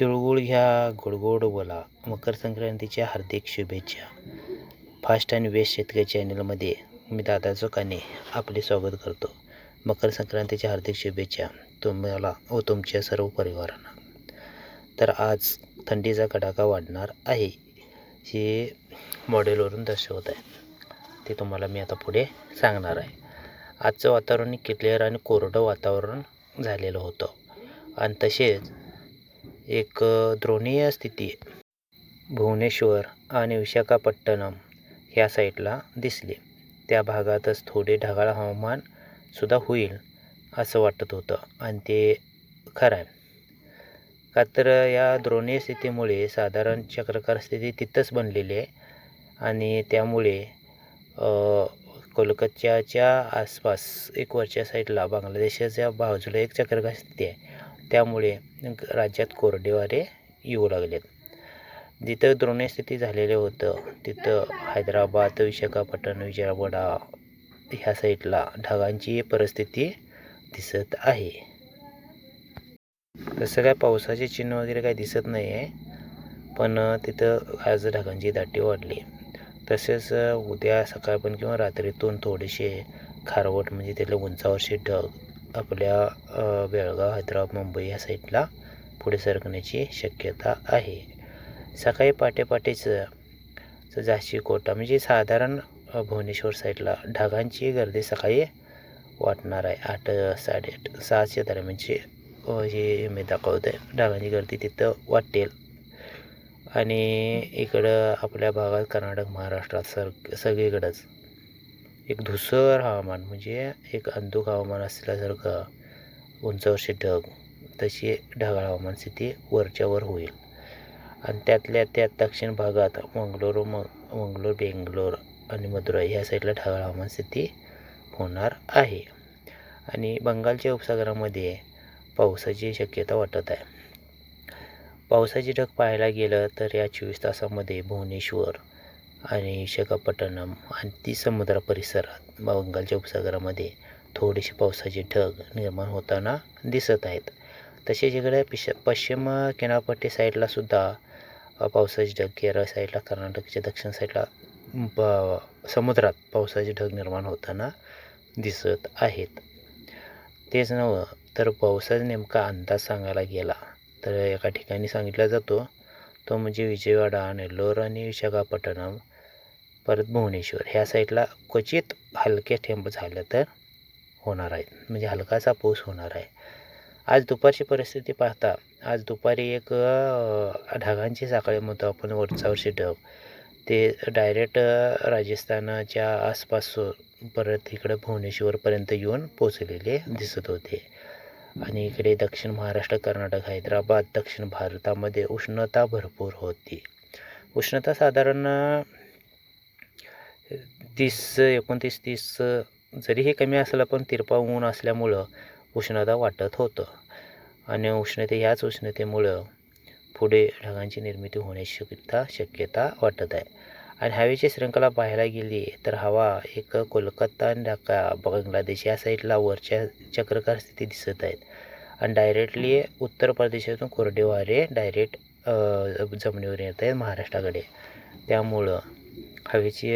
तिळगुळ घ्या गोडगोड बोला. मकर संक्रांतीच्या हार्दिक शुभेच्छा. फास्ट अँड वेस्ट शेतकरी चॅनलमध्ये मी दादा चोकाने आपले स्वागत करतो. मकर संक्रांतीच्या हार्दिक शुभेच्छा तुम्हाला व तुमच्या सर्व परिवारांना. तर आज थंडीचा कडाका वाढणार आहे हे मॉडेलवरून दर्शवत आहे. ते तुम्हाला मी आता पुढे सांगणार आहे. आजचं वातावरण क्लिअर आणि कोरडं वातावरण झालेलं होतं. आणि तसेच एक द्रोणीय स्थिती भुवनेश्वर आणि विशाखापट्टणम ह्या साईडला दिसली. त्या भागातच थोडे ढगाळ हवामानसुद्धा होईल असं वाटत होतं आणि ते खरं आहे. का तर या द्रोणीय स्थितीमुळे साधारण चक्रकार स्थिती तिथंच बनलेली आहे आणि त्यामुळे कोलकात्याच्या आसपास एक वरच्या साईडला बांगलादेशाच्या बाजूला एक चक्रकार स्थिती आहे. त्यामुळे राज्यात कोरडे वारे येऊ लागलेत. जिथं द्रोणीय स्थिती झालेलं होतं तिथं हैदराबाद विशाखापट्टणम विजयवाडा ह्या साईडला ढगांची परिस्थिती दिसत आहे. तसं काय पावसाचे चिन्ह वगैरे काही दिसत नाही आहे पण तिथं आज ढगांची दाटी वाढली. तसेच उद्या सकाळपर्यंत किंवा रात्रीतून थोडेसे खारवट म्हणजे त्याला उंचावरचे ढग आपल्या बेळगाव हैदराबाद मुंबई या साईडला पुढे सरकण्याची शक्यता आहे. सकाळी पहाटे झाशी कोटा म्हणजे साधारण भुवनेश्वर साईडला ढगांची गर्दी सकाळी वाटणार आहे. आठ साडेआठ सहाच्या दरम्यानची हे मी दाखवत आहे ढगांची गर्दी तिथं वाटेल. आणि इकडं आपल्या भागात कर्नाटक महाराष्ट्रात सर सगळीकडंच. एक धुसर हवामान म्हणजे एक अंधुक हवामान असल्यासारखं उंचावरचे ढग तशी ढगाळ हवामान स्थिती वरच्यावर होईल. आणि त्यातल्या त्यात दक्षिण भागात मंगलोर म मंगलोर बेंगलोर आणि मदुराई ह्या साईडला ढगाळ हवामान स्थिती होणार आहे. आणि बंगालच्या उपसागरामध्ये पावसाची शक्यता वाटत आहे. पावसाचे ढग पाहायला गेलं तर या चोवीस तासामध्ये भुवनेश्वर आणि विशाखापट्टणम आणि ती समुद्र परिसरात बंगालच्या उपसागरामध्ये थोडेसे पावसाचे ढग निर्माण होताना दिसत आहेत. तसेच इकडे पिश पश्चिम किनारपट्टी साईडला सुद्धा पावसाचे ढग केरळ साईडला कर्नाटकच्या दक्षिण साईडला प समुद्रात पावसाचे ढग निर्माण होताना दिसत आहेत. तेच नव्हं तर पावसाचा नेमका अंदाज सांगायला गेला तर एका ठिकाणी सांगितला जातो तो म्हणजे विजयवाडा नेल्लोर आणि विशाखापट्टणम परत भुवनेश्वर. ह्या साईडला क्वचित हलके थेंब झालं तर होणार आहेत म्हणजे हलकासा पाऊस होणार आहे. आज दुपारची परिस्थिती पाहता आज दुपारी एक ढगांची साखळी म्हणतो आपण वरचावरचे ढग. ते डायरेक्ट राजस्थानाच्या आसपास परत इकडं भुवनेश्वरपर्यंत येऊन पोचलेले दिसत होते. आणि इकडे दक्षिण महाराष्ट्र कर्नाटक हैदराबाद दक्षिण भारतामध्ये उष्णता भरपूर होती. उष्णता साधारण तीस एकोणतीस तीस जरी कमी असलं पण तिरपा ऊन असल्यामुळं उष्णता वाटत होतं. आणि उष्णते ह्याच उष्णतेमुळं पुढे ढगांची निर्मिती होण्याची शक्यता शक्यता वाटत आहे. आणि हवेची श्रृंखला पाहायला गेली तर हवा एक कोलकाता आणि ढाका बांगलादेश या साईडला वरच्या चक्रकार स्थिती दिसत आहेत. आणि डायरेक्टली उत्तर प्रदेशातून कोरडे वारे डायरेक्ट जमिनीवर येत आहेत महाराष्ट्राकडे. त्यामुळं हवेची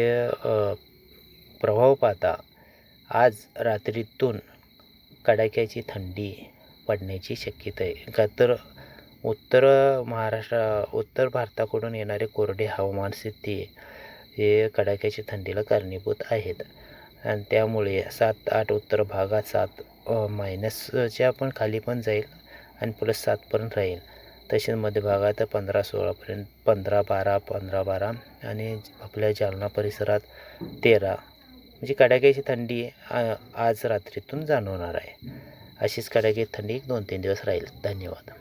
प्रभाव पाहता आज रात्रीतून कडाक्याची थंडी पडण्याची शक्यता आहे. का तर उत्तर महाराष्ट्र उत्तर भारताकडून येणारे कोरडे हवामान स्थिती हे कडाक्याच्या थंडीला कारणीभूत आहेत. आणि त्यामुळे सात आठ उत्तर भागात सात मायनसच्या पण खाली पण जाईल आणि प्लस सातपर्यंत राहील. तसेच मध्य भागात पंधरा सोळापर्यंत पंधरा बारा पंधरा बारा आणि आपल्या जालना परिसरात तेरा. म्हणजे कडाक्याची थंडी आज रात्रीतून जाणवणार आहे. अशीच कडाक्याची थंडी दोन तीन दिवस राहील. धन्यवाद.